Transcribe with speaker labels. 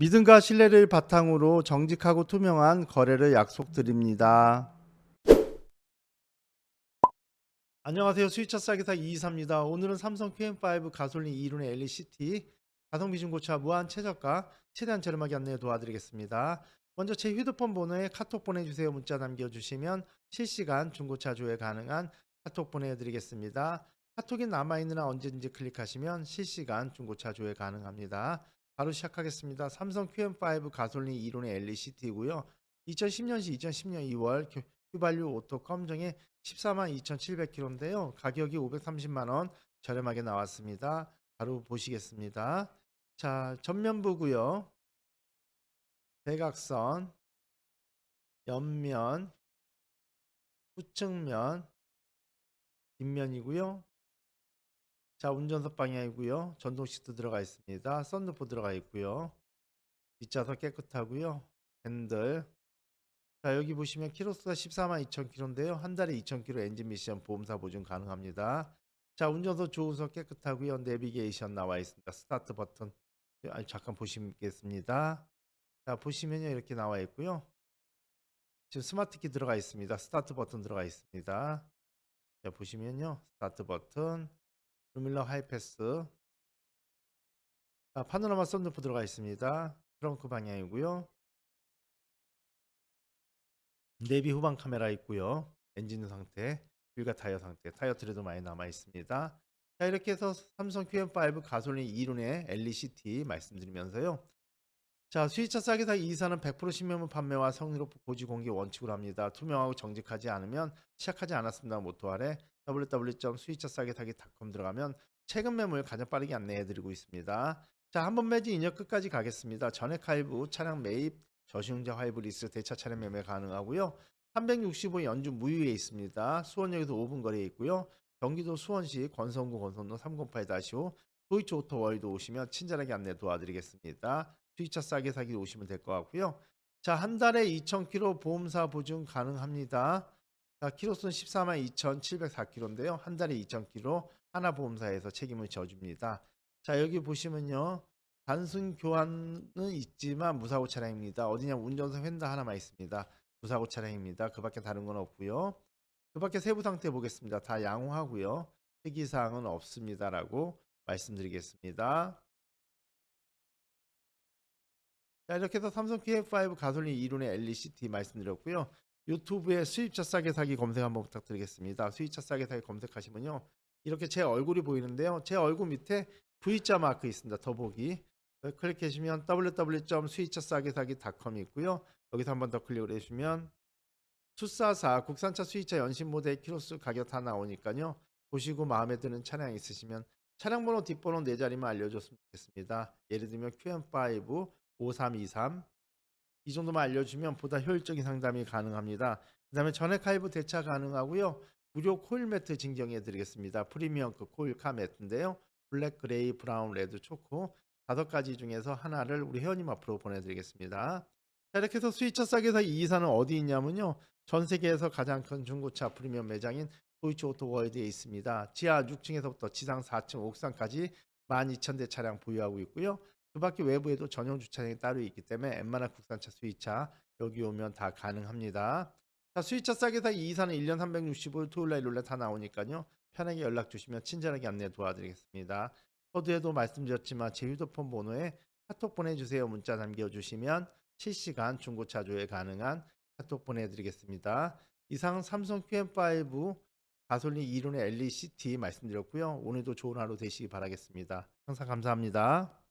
Speaker 1: 믿음과 신뢰를 바탕으로 정직하고 투명한 거래를 약속드립니다. 안녕하세요. 수익차 싸기사 이이사입니다. 오늘은 삼성 QM5 가솔린 2륜의 LECT 가성비 중고차 무한 최저가 최대한 저렴하게 안내 도와드리겠습니다. 먼저 제 휴대폰 번호에 카톡 보내주세요. 문자 남겨주시면 실시간 중고차 조회 가능한 카톡 보내드리겠습니다. 카톡이 남아있느나 언제든지 클릭하시면 실시간 중고차 조회 가능합니다. 바로 시작하겠습니다. 삼성 QM5 가솔린 2륜의 LECT이고요. 2010년시 2010년 2월 휘발유 오토 검정에 14만 2,700km인데요. 가격이 530만 원 저렴하게 나왔습니다. 바로 보시겠습니다. 자, 전면부고요. 대각선, 옆면, 후측면, 뒷면이고요. 자, 운전석 방향이고요. 전동 시트 들어가 있습니다. 썬루프 들어가 있고요. 뒷좌석 깨끗하고요. 핸들. 자, 여기 보시면 키로수가 14만 2천 킬로인데요. 한 달에 2천 킬로 엔진 미션 보험사 보증 가능합니다. 자, 운전석 조우석 깨끗하고요. 내비게이션 나와 있습니다. 스타트 버튼. 아니, 잠깐 보시겠습니다. 자, 보시면요. 이렇게 나와 있고요. 지금 스마트키 들어가 있습니다. 스타트 버튼 들어가 있습니다. 자, 보시면요. 스타트 버튼. 루밀러 하이패스. 자, 파노라마 썬루프 들어가 있습니다. 트렁크 방향이고요. 내비 후방 카메라 있고요. 엔진 상태, 휠과 타이어 상태, 타이어 트레도 많이 남아 있습니다. 자, 이렇게 해서 삼성 QM5 가솔린 2륜의 LECT 말씀드리면서요. 자, 수입차 싸게사 이사는 100% 신명문 판매와 성의로 고지 공개 원칙으로 합니다. 투명하고 정직하지 않으면 시작하지 않았습니다. 모토 아래 www.수입차싸게사기.com 들어가면 최근 매물 가장 빠르게 안내해 드리고 있습니다. 자, 한번 매진 인력 끝까지 가겠습니다. 전액 할부, 차량 매입, 저시운자 할부 리스 대차 차량 매매 가능하고요. 365 연주 무휴에 있습니다. 수원역에서 5분 거리에 있고요. 경기도 수원시 권성구 권선로 308-5 도이치 오토 월드 오시면 친절하게 안내 도와드리겠습니다. 수입차 싸게 사기 오시면 될 것 같고요. 자, 한 달에 2,000km 보험사 보증 가능합니다. 자, 키로수는 14만 2,704km인데요. 한 달에 2,000km 하나 보험사에서 책임을 져줍니다. 자, 여기 보시면요. 단순 교환은 있지만 무사고 차량입니다. 어디냐 운전석 휀다 하나만 있습니다. 무사고 차량입니다. 그 밖에 다른 건 없고요. 그 밖에 세부 상태 보겠습니다. 다 양호하고요. 특이사항은 없습니다라고 말씀드리겠습니다. 자 이렇게 해서 삼성 QF5 가솔린 2륜의 LECT 말씀드렸고요. 유튜브에 수입차 싸게 사기 검색 한번 부탁드리겠습니다. 수입차 싸게 사기 검색하시면요. 이렇게 제 얼굴이 보이는데요. 제 얼굴 밑에 V자 마크 있습니다. 더보기. 클릭하시면 www.수입차싸게사기.com이 있고요. 여기서 한번 더 클릭을 해주시면 수사사 국산차 수입차 연신 모델 키로수 가격 다 나오니까요. 보시고 마음에 드는 차량 있으시면 차량 번호 뒷번호 네 자리만 알려줬으면 좋겠습니다. 예를 들면 QM5 5323 이 정도만 알려주면 보다 효율적인 상담이 가능합니다. 그 다음에 전액 할부 대차 가능하고요. 무료 코일 매트 진경해 드리겠습니다. 프리미엄급 코일 카 매트인데요. 블랙, 그레이, 브라운, 레드, 초코 다섯 가지 중에서 하나를 우리 회원님 앞으로 보내드리겠습니다. 자 이렇게 해서 수입차 싸게 사 이 이사는 어디 있냐면요. 전 세계에서 가장 큰 중고차 프리미엄 매장인 도이치 오토 월드에 있습니다. 지하 6층에서부터 지상 4층 옥상까지 12,000대 차량 보유하고 있고요. 그 밖에 외부에도 전용 주차장이 따로 있기 때문에 웬만한 국산차 수입차 여기 오면 다 가능합니다. 자 수입차 싸게사 이 이사는 1년 365일 토요일 날 일요일날 다 나오니까요. 편하게 연락 주시면 친절하게 안내 도와드리겠습니다. 서두에도 말씀드렸지만 제 휴대폰 번호에 카톡 보내주세요. 문자 남겨주시면 실시간 중고차 조회 가능한 카톡 보내드리겠습니다. 이상 삼성 QM5 가솔린 2륜의 LECT 말씀드렸고요. 오늘도 좋은 하루 되시기 바라겠습니다. 항상 감사합니다.